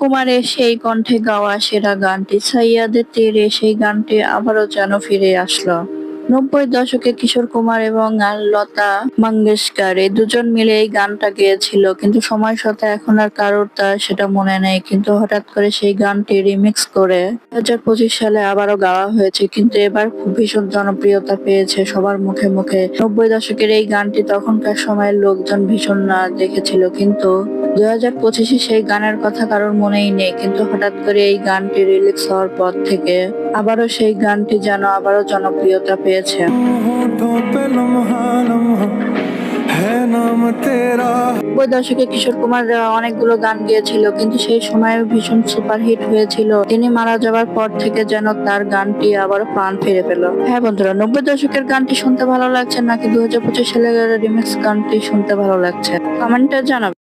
কুমারের সেই কণ্ঠে গাওয়া সেরা গানটি সাইয়াদের তীরে সেই গানটি আবারও যেন ফিরে আসলো। নব্বই দশকে কিশোর কুমার এবং লতা মঙ্গেশকর এই দুজন মিলে এই গানটা গেয়েছিল, কিন্তু সময়ের সাথে এখন আর কারোর তা সেটা মনে নেই, কিন্তু হঠাৎ করে সেই গানটি রিমিক্স করে দু সালে আবারও গাওয়া হয়েছে, কিন্তু এবার খুব ভীষণ জনপ্রিয়তা পেয়েছে সবার মুখে মুখে। নব্বই দশকের এই গানটি তখনকার সময়ের লোকজন ভীষণ না দেখেছিল, কিন্তু হাজার সেই গানের কথা কারোর মনেই নেই, কিন্তু হঠাৎ করে এই গানটি রিলিজ হওয়ার পর থেকে আবারও সেই গানটি যেন আবারও জনপ্রিয়তা পেয়েছে। দশকে কিশোর কুমার অনেকগুলো গান গিয়েছিল, কিন্তু সেই সময় ভীষণ সুপারহিট হয়েছিল। তিনি মারা যাওয়ার পর থেকে যেন তার গানটি আবার প্রাণ ফিরে পেল। হ্যাঁ বন্ধুরা, নব্বই দশকের গানটি শুনতে ভালো লাগছে নাকি দু হাজার সালের রিমিক্স গানটি শুনতে ভালো লাগছে? কমেন্টে জানাবে।